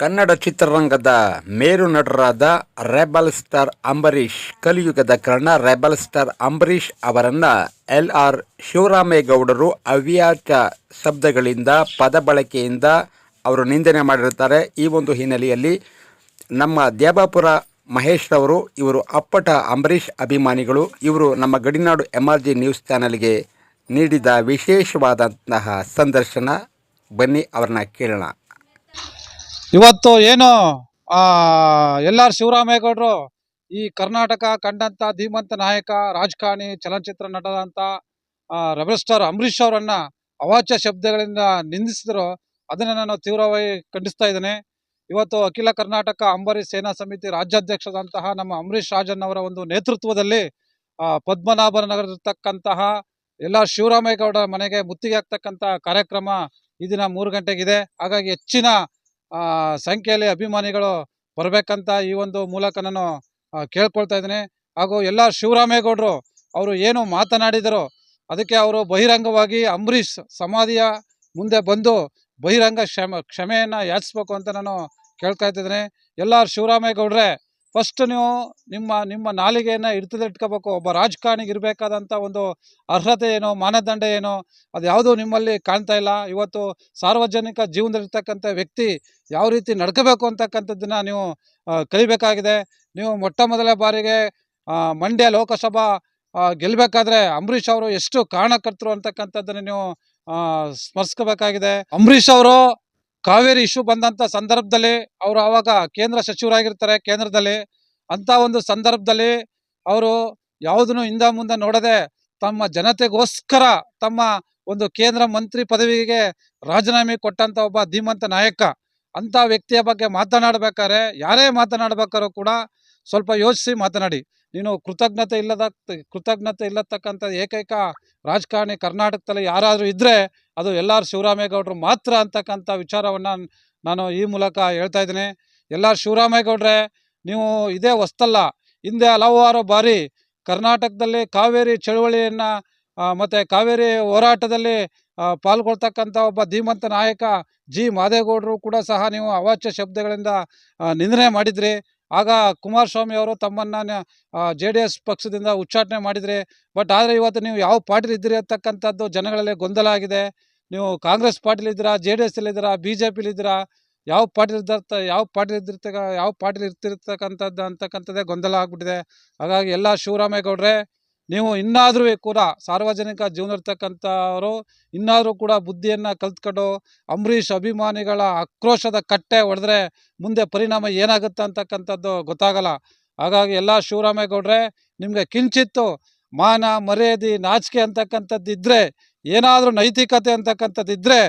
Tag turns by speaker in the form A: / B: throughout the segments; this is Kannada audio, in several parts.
A: ಕನ್ನಡ ಚಿತ್ರರಂಗದ ಮೇರು ನಟರಾದ ರೆಬಲ್ ಸ್ಟಾರ್ ಅಂಬರೀಷ್, ಕಲಿಯುಗದ ಕರ್ಣ ರೆಬಲ್ ಸ್ಟಾರ್ ಅಂಬರೀಷ್ ಅವರನ್ನ ಎಲ್ ಆರ್ ಶಿವರಾಮೇಗೌಡರು ಅವ್ಯಾಚ ಶಬ್ದಗಳಿಂದ, ಪದ ಬಳಕೆಯಿಂದ ಅವರು ನಿಂದನೆ ಮಾಡಿರುತ್ತಾರೆ. ಈ ಒಂದು ಹಿನ್ನೆಲೆಯಲ್ಲಿ ನಮ್ಮ ದೇವಾಪುರ ಮಹೇಶ್ ರವರು, ಇವರು ಅಪ್ಪಟ ಅಂಬರೀಷ್ ಅಭಿಮಾನಿಗಳು. ಇವರು ನಮ್ಮ Gadinadu M R G news ಚಾನಲ್ಗೆ ನೀಡಿದ ವಿಶೇಷವಾದಂತಹ ಸಂದರ್ಶನ. ಬನ್ನಿ, ಅವರನ್ನ ಕೇಳೋಣ.
B: ಇವತ್ತು ಏನು ಎಲ್ ಆರ್ ಶಿವರಾಮೇಗೌಡರು ಈ ಕರ್ನಾಟಕ ಕಂಡಂತ ಧೀಮಂತ ನಾಯಕ ರಾಜಕಾರಣಿ ಚಲನಚಿತ್ರ ನಟದಂತ ರೆಬಲ್ ಸ್ಟಾರ್ ಅಂಬರೀಷ್ ಅವರನ್ನ ಅವಾಚ್ಯ ಶಬ್ದಗಳಿಂದ ನಿಂದಿಸಿದ್ರು. ಅದನ್ನ ನಾನು ತೀವ್ರವಾಗಿ ಖಂಡಿಸ್ತಾ ಇದ್ದೇನೆ. ಇವತ್ತು ಅಖಿಲ ಕರ್ನಾಟಕ ಅಂಬರೀಷ್ ಸೇನಾ ಸಮಿತಿ ರಾಜ್ಯಾಧ್ಯಕ್ಷದಂತಹ ನಮ್ಮ ಅಂಬರೀಷ್ ರಾಜನ್ ಅವರ ಒಂದು ನೇತೃತ್ವದಲ್ಲಿ ಆ, ಪದ್ಮನಾಭ ನಗರದಲ್ಲಿರ್ತಕ್ಕಂತಹ ಎಲ್ಲ ಶಿವರಾಮೇಗೌಡ ಮನೆಗೆ ಮುತ್ತಿಗೆ ಹಾಕ್ತಕ್ಕಂತಹ ಕಾರ್ಯಕ್ರಮ ಈ ದಿನ ಮೂರು ಗಂಟೆಗಿದೆ. ಹಾಗಾಗಿ ಹೆಚ್ಚಿನ ಸಂಖ್ಯೆಯಲ್ಲಿ ಅಭಿಮಾನಿಗಳು ಬರಬೇಕಂತ ಈ ಒಂದು ಮೂಲಕ ನಾನು ಕೇಳ್ಕೊಳ್ತಾ ಇದ್ದೀನಿ. ಹಾಗೂ ಎಲ್ಲ ಶಿವರಾಮೇಗೌಡರು ಅವರು ಏನು ಮಾತನಾಡಿದರು, ಅದಕ್ಕೆ ಅವರು ಬಹಿರಂಗವಾಗಿ ಅಂಬರೀಷ್ ಸಮಾಧಿಯ ಮುಂದೆ ಬಂದು ಬಹಿರಂಗ ಕ್ಷಮ, ಕ್ಷಮೆಯನ್ನು ಯಾಚಿಸ್ಬೇಕು ಅಂತ ನಾನು ಕೇಳ್ತಾ ಇದ್ದೀನಿ. ಎಲ್ಲ ಶಿವರಾಮೇಗೌಡ್ರೆ ಫಸ್ಟ್ ನೀವು ನಿಮ್ಮ ನಿಮ್ಮ ನಾಲಿಗೆಯನ್ನು ಹಿಡಿತದಿಟ್ಕೋಬೇಕು ಒಬ್ಬ ರಾಜಕಾರಣಿಗೆ ಇರಬೇಕಾದಂಥ ಒಂದು ಅರ್ಹತೆ ಏನೋ, ಮಾನದಂಡ ಏನೋ, ಅದು ಯಾವುದೂ ನಿಮ್ಮಲ್ಲಿ ಕಾಣ್ತಾ ಇಲ್ಲ. ಇವತ್ತು ಸಾರ್ವಜನಿಕ ಜೀವನದಲ್ಲಿರ್ತಕ್ಕಂಥ ವ್ಯಕ್ತಿ ಯಾವ ರೀತಿ ನಡ್ಕೋಬೇಕು ಅಂತಕ್ಕಂಥದ್ದನ್ನು ನೀವು ಕಲಿಬೇಕಾಗಿದೆ. ನೀವು ಮೊಟ್ಟ ಮೊದಲ ಬಾರಿಗೆ ಮಂಡ್ಯ ಲೋಕಸಭಾ ಗೆಲ್ಲಬೇಕಾದ್ರೆ ಅಂಬರೀಷ್ ಅವರು ಎಷ್ಟು ಕಾರಣಕರ್ತರು ಅಂತಕ್ಕಂಥದ್ದನ್ನ ನೀವು ಸ್ಮರಿಸ್ಕೋಬೇಕಾಗಿದೆ. ಅಂಬರೀಷ್ ಅವರು ಕಾವೇರಿ ಇಶ್ಯೂ ಬಂದಂತ ಸಂದರ್ಭದಲ್ಲಿ ಅವರು ಆವಾಗ ಕೇಂದ್ರ ಸಚಿವರಾಗಿರ್ತಾರೆ ಕೇಂದ್ರದಲ್ಲಿ ಅಂತ ಒಂದು ಸಂದರ್ಭದಲ್ಲಿ ಅವರು ಯಾವುದನ್ನು ಹಿಂದ ಮುಂದೆ ನೋಡದೆ ತಮ್ಮ ಜನತೆಗೋಸ್ಕರ ತಮ್ಮ ಒಂದು ಕೇಂದ್ರ ಮಂತ್ರಿ ಪದವಿಗೆ ರಾಜೀನಾಮೆ ಕೊಟ್ಟಂತ ಒಬ್ಬ ಧೀಮಂತ ನಾಯಕ ಅಂತ ವ್ಯಕ್ತಿಯ ಬಗ್ಗೆ ಮಾತನಾಡಬೇಕಾದ್ರೆ ಯಾರೇ ಮಾತನಾಡಬೇಕಾದ್ರೂ ಕೂಡ ಸ್ವಲ್ಪ ಯೋಚಿಸಿ ಮಾತನಾಡಿ. ನೀನು ಕೃತಜ್ಞತೆ ಇಲ್ಲದ, ಕೃತಜ್ಞತೆ ಇಲ್ಲತಕ್ಕಂಥ ಏಕೈಕ ರಾಜಕಾರಣಿ ಕರ್ನಾಟಕದಲ್ಲಿ ಯಾರಾದರೂ ಇದ್ದರೆ ಅದು ಎಲ್ ಆರ್ ಶಿವರಾಮೇಗೌಡರು ಮಾತ್ರ ಅಂತಕ್ಕಂಥ ವಿಚಾರವನ್ನು ನಾನು ಈ ಮೂಲಕ ಹೇಳ್ತಾ ಇದ್ದೀನಿ. ಎಲ್ ಆರ್ ಶಿವರಾಮೇಗೌಡ್ರೆ, ನೀವು ಇದೇ ಹೊಸ್ತಲ್ಲ. ಹಿಂದೆ ಹಲವಾರು ಬಾರಿ ಕರ್ನಾಟಕದಲ್ಲಿ ಕಾವೇರಿ ಚಳುವಳಿಯನ್ನು ಮತ್ತು ಕಾವೇರಿ ಹೋರಾಟದಲ್ಲಿ ಪಾಲ್ಗೊಳ್ತಕ್ಕಂಥ ಒಬ್ಬ ಧೀಮಂತ ನಾಯಕ ಜಿ. ಮಾದೇಗೌಡರು ಕೂಡ ಸಹ ನೀವು ಅವಾಚ್ಯ ಶಬ್ದಗಳಿಂದ ನಿಂದನೆ ಮಾಡಿದ್ರಿ. ಆಗ ಕುಮಾರಸ್ವಾಮಿ ಅವರು ತಮ್ಮನ್ನು ಜೆ ಡಿ ಎಸ್ ಪಕ್ಷದಿಂದ ಉಚ್ಚಾಟನೆ ಮಾಡಿದ್ರಿ, ಬಟ್ ಆದರೆ ಇವತ್ತು ನೀವು ಯಾವ ಪಾರ್ಟಿಲಿ ಇದ್ದೀರಿ ಅಂತಕ್ಕಂಥದ್ದು ಜನಗಳಲ್ಲಿ ಗೊಂದಲ ಆಗಿದೆ. ನೀವು ಕಾಂಗ್ರೆಸ್ ಪಾರ್ಟಿಲಿ ಇದ್ದೀರಾ, ಜೆ ಡಿ ಎಸ್ ಇದ್ದೀರಾ, ಬಿ ಜೆ ಪಿಲಿದ್ದೀರಾ ಯಾವ ಪಾರ್ಟಿಲಿ ಇದ್ದಿರ್ತ, ಯಾವ ಪಾರ್ಟಿಲಿ ಇದ್ದಿರ್ತಕ್ಕ ಯಾವ ಪಾರ್ಟಿಲಿ ಇರ್ತಿರ್ತಕ್ಕಂಥದ್ದು ಅಂತಕ್ಕಂಥದ್ದೇ ಗೊಂದಲ ಆಗ್ಬಿಟ್ಟಿದೆ. ಹಾಗಾಗಿ ಎಲ್ಲ ಶಿವರಾಮೇಗೌಡ್ರೆ ನೀವು ಇನ್ನಾದರೂ ಕೂಡ ಸಾರ್ವಜನಿಕ ಜೀವನ ಇರ್ತಕ್ಕಂಥವರು ಇನ್ನಾದರೂ ಕೂಡ ಬುದ್ಧಿಯನ್ನು ಕಲ್ತ್ಕೊಂಡು ಅಂಬರೀಷ್ ಅಭಿಮಾನಿಗಳ ಆಕ್ರೋಶದ ಕಟ್ಟೆ ಹೊಡೆದ್ರೆ ಮುಂದೆ ಪರಿಣಾಮ ಏನಾಗುತ್ತೆ ಅಂತಕ್ಕಂಥದ್ದು ಗೊತ್ತಾಗಲ್ಲ. ಹಾಗಾಗಿ ಎಲ್ಲ ಶಿವರಾಮೇಗೌಡ್ರೆ, ನಿಮಗೆ ಕಿಂಚಿತ್ತು ಮಾನ ಮರ್ಯಾದೆ ನಾಚಿಕೆ ಅಂತಕ್ಕಂಥದ್ದು ಇದ್ದರೆ ಏನಾದರೂ ನೈತಿಕತೆ ಅಂತಕ್ಕಂಥದ್ದು ಇದ್ದರೆ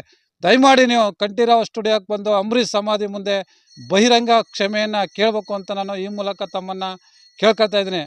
B: ದಯಮಾಡಿ ನೀವು ಕಂಠೀರಾವ್ ಸ್ಟುಡಿಯೋಕ್ಕೆ ಬಂದು ಅಂಬರೀಷ್ ಸಮಾಧಿ ಮುಂದೆ ಬಹಿರಂಗ ಕ್ಷಮೆಯನ್ನು ಕೇಳಬೇಕು ಅಂತ ನಾನು ಈ ಮೂಲಕ ತಮ್ಮನ್ನು ಕೇಳ್ಕೊತಾ ಇದ್ದೀನಿ.